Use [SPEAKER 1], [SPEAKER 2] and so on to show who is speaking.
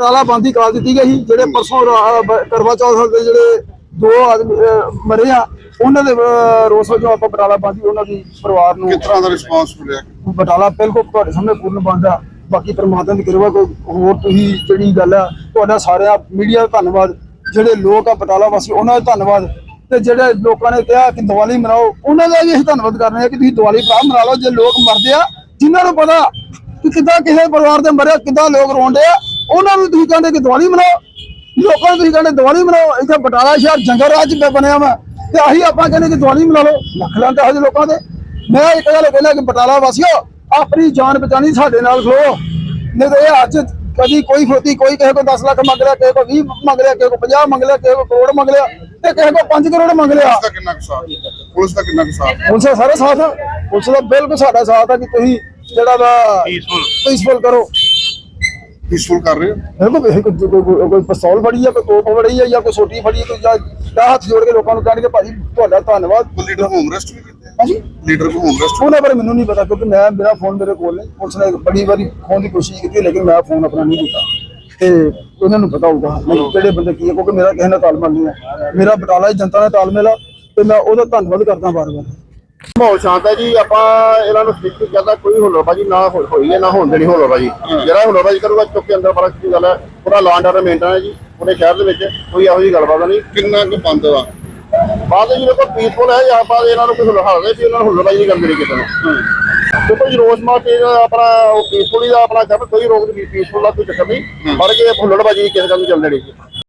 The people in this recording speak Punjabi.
[SPEAKER 1] ਤਾਲਾ ਬੰਦੀ ਕਰ ਦਿੱਤੀ ਗਈ ਜਿਹੜੇ ਪਰਸੋਂ ਕਰਵਾ ਚੌਥ ਦੇ ਜਿਹੜੇ ਦੋ ਆਦਮੀ ਮਰੇ ਆ ਉਹਨਾਂ ਦੇ ਰੋਸ ਵਜੋਂ ਆਪਾਂ ਬਟਾਲਾ ਬੰਦੀ ਉਹਨਾਂ ਦੀ ਪਰਿਵਾਰ ਨੂੰ
[SPEAKER 2] ਕਿਸ ਤਰ੍ਹਾਂ ਦਾ ਰਿਸਪਾਂਸ ਮਿਲਿਆ?
[SPEAKER 1] ਬਟਾਲਾ ਬਿਲਕੁਲ ਤੁਹਾਡੇ ਸਾਹਮਣੇ ਪੂਰਨ ਬੰਦ ਆ। ਬਾਕੀ ਪਰਮਾਤਮਾ ਦੀ ਕਿਰਪਾ ਕੋਈ ਹੋਰ ਤੁਸੀਂ ਜਿਹੜੀ ਗੱਲ ਆ ਤੁਹਾਡਾ ਸਾਰਿਆਂ ਮੀਡੀਆ ਦਾ ਧੰਨਵਾਦ। ਜਿਹੜੇ ਲੋਕ ਆ ਬਟਾਲਾ ਵਾਸੀ ਉਹਨਾਂ ਦਾ ਧੰਨਵਾਦ। ਤੇ ਜਿਹੜੇ ਲੋਕਾਂ ਨੇ ਕਿਹਾ ਕਿ ਦੀਵਾਲੀ ਮਨਾਓ ਉਹਨਾਂ ਦਾ ਵੀ ਅਸੀਂ ਧੰਨਵਾਦ ਕਰ ਰਹੇ ਹਾਂ ਕਿ ਤੁਸੀਂ ਦੀਵਾਲੀ ਭਰਾ ਮਨਾ ਲਓ। ਜੇ ਲੋਕ ਮਰਦੇ ਆ ਜਿਨ੍ਹਾਂ ਨੂੰ ਪਤਾ ਕਿ ਕਿੱਦਾਂ ਕਿਸੇ ਪਰਿਵਾਰ ਦੇ ਮਰਿਆ ਕਿੱਦਾਂ ਲੋਕ ਰੋਂਦੇ ਆ ਉਹਨਾਂ ਨੂੰ ਤੁਸੀਂ ਕਹਿੰਦੇ ਕਿ ਦੀਵਾਲੀ ਮਨਾਓ ਲੋਕਾਂ ਨੂੰ ਤੁਸੀਂ ਕਹਿੰਦੇ ਦੀਵਾਲੀ ਮਨਾਓ ਇੱਥੇ ਬਟਾਲਾ ਸ਼ਹਿਰ ਜੰਗਲ ਰਾਜ ਬਣਿਆ ਵਾ ਤੇ ਆਹੀ ਆਪਾਂ ਕਹਿੰਦੇ ਕਿ ਦੀਵਾਲੀ ਮਨਾ ਲਓ ਲੱਖ ਲਾਂਦਾ ਹਜੇ ਲੋਕਾਂ ਦੇ। ਮੈਂ ਇੱਕ ਗੱਲ ਕਹਿੰਦਾ ਕਿ ਬਟਾਲਾ ਵਾਸੀਓ ਆਪਣੀ ਜਾਨ ਬਚਾਣੀ ਸਾਡੇ ਨਾਲ ਖਲੋ। ਨਹੀਂ ਤਾਂ ਇਹ ਅੱਜ ਕਦੀ ਕੋਈ ਫੋਤੀ ਕੋਈ ਕਿਸੇ ਕੋ 10 ਲੱਖ ਮੰਗ ਲਿਆ ਕਿਸੇ ਕੋ 20 ਮੰਗ ਲਿਆ ਕਿਸੇ ਕੋ 50 ਮੰਗ ਲਿਆ ਕਿਸੇ ਕੋ ਕਰੋੜ ਮੰਗ ਲਿਆ ਤੇ ਕਿਸੇ ਕੋ 5 ਕਰੋੜ ਮੰਗ ਲਿਆ।
[SPEAKER 2] ਪੁਲਿਸ ਦਾ ਕਿੰਨਾ ਕੁ ਸਾਥ? ਪੁਲਿਸ ਦਾ ਕਿੰਨਾ ਕੁ ਸਾਥ?
[SPEAKER 1] ਪੁਲਿਸ ਦਾ ਸਾਰਾ ਸਾਥ ਆ। ਪੁਲਿਸ ਦਾ ਬਿਲਕੁਲ ਸਾਡਾ ਸਾਥ ਆ ਕਿ ਤੁਸੀਂ ਜਿਹੜਾ ਵਾ ਪੀਸਫੁਲ ਕਰੋ।
[SPEAKER 2] ਪੀਸਫੁਲ ਕਰ ਰਹੇ ਹੋ?
[SPEAKER 1] ਇਹ ਕੋਈ ਕੋਈ- ਕੋਈ- ਕੋਈ ਪਿਸਤੌਲ ਫੜੀ ਆ ਕੋਈ ਤੋਪ ਫੜੀ ਆ ਜਾਂ ਕੋਈ ਸੋਟੀ ਫੜੀ ਆ ਕੋਈ ਜਾਂ ਜਾਂ ਹੱਥ ਜੋੜ ਕੇ ਲੋਕਾਂ ਨੂੰ ਕਹਿਣਗੇ ਭਾਜੀ ਤੁਹਾਡਾ ਧੰਨਵਾਦ।
[SPEAKER 2] ਲੀਡਰ ਹੋਮ ਰੈਸਟ ਵੀ ਕੀਤੇ
[SPEAKER 1] ਹਾਂਜੀ।
[SPEAKER 2] ਲੀਡਰ ਹੋਮ ਰੈਸਟ
[SPEAKER 1] ਉਹਨਾਂ ਬਾਰੇ ਮੈਨੂੰ ਨਹੀਂ ਪਤਾ ਕਿਉਂਕਿ ਮੈਂ ਮੇਰਾ ਫੋਨ ਮੇਰੇ ਕੋਲ ਨਹੀਂ ਪੁਲਿਸ ਨੇ ਬੜੀ ਵਾਰੀ ਫੋਨ ਦੀ ਕੋਸ਼ਿਸ਼ ਕੀਤੀ ਲੇਕਿਨ ਮੈਂ ਫੋਨ ਆਪਣਾ ਨਹੀਂ ਦਿੱਤਾ ਤੇ ਉਹਨਾਂ ਨੂੰ ਪਤਾ ਹੋਊਗਾ ਨਹੀਂ ਕਿਹੜੇ ਬੰਦੇ ਕੀ ਹੈ ਕਿਉਂਕਿ ਮੇਰਾ ਕਿਸੇ ਨਾਲ ਤਾਲਮੇਲ ਨਹੀਂ ਹੈ। ਮੇਰਾ ਬਟਾਲਾ ਦੀ ਜਨਤਾ ਨਾਲ ਤਾਲਮੇਲ ਆ ਤੇ ਮੈਂ ਉਹਦਾ ਧੰਨਵਾਦ ਕਰਦਾ ਬਾਰ-ਬਾਰ
[SPEAKER 3] ਮਾਹੌਲ ਸ਼ਾਂਤ ਹੈ ਜੀ ਆਪਾਂ ਇਹਨਾਂ ਨੂੰ ਸਟ੍ਰਿਕਟ ਕਹਿੰਦਾ ਕੋਈ ਹੁਲੜਬਾਜੀ ਨਾ ਹੋ- ਹੋਈ ਹੈ ਨਾ ਹੋਣ ਦੇਣੀ ਹੁਲੜਬਾਜੀ ਜਿਹੜਾ ਹੁਲੜਬਾਜੀ ਕਰੂਗਾ ਚੁੱਕ ਕੇ ਅੰਦਰ ਫ਼ਰਕ ਦੀ ਗੱਲ ਹੈ। ਪੂਰਾ ਲਾਂਡ ਆਰਡਰ ਮੇਨਟੇਨ ਹੈ ਜੀ ਪੂਰੇ ਸ਼ਹਿਰ ਦੇ ਵਿੱਚ ਕੋਈ ਇਹੋ ਜਿਹੀ ਗੱਲਬਾਤ ਨਹੀਂ।
[SPEAKER 2] ਕਿੰਨਾ ਕੁ ਬੰਦ ਵਾ?
[SPEAKER 3] ਬਾਅਦ ਜੀ ਦੇਖੋ ਪੀਸਫੁਲ ਹੈ ਜਾਂ ਆਪਾਂ ਇਹਨਾਂ ਨੂੰ ਕੋਈ ਹੁਲੜਾਦੇ ਸੀ ਇਹਨਾਂ ਨੂੰ ਹੁਲੜਬਾਜੀ ਨਹੀਂ ਕਰਨੀ ਕਿਸੇ ਨੂੰ। ਦੇਖੋ ਜੀ ਰੋਜ਼ ਮਾਰਚ ਆਪਣਾ ਉਹ ਪੀਸਫੁਲੀ ਦਾ ਆਪਣਾ ਕੰਮ ਕੋਈ ਰੋਕ ਨਹੀਂ ਪੀਸਫੁਲ ਦਾ ਕੋਈ ਚੱਕਰ ਨਹੀਂ। ਪਰ ਕਿ ਹੁਲੜਬਾਜੀ ਕਿਸੇ ਕੰਮ ਚੱਲ ਨਹੀਂ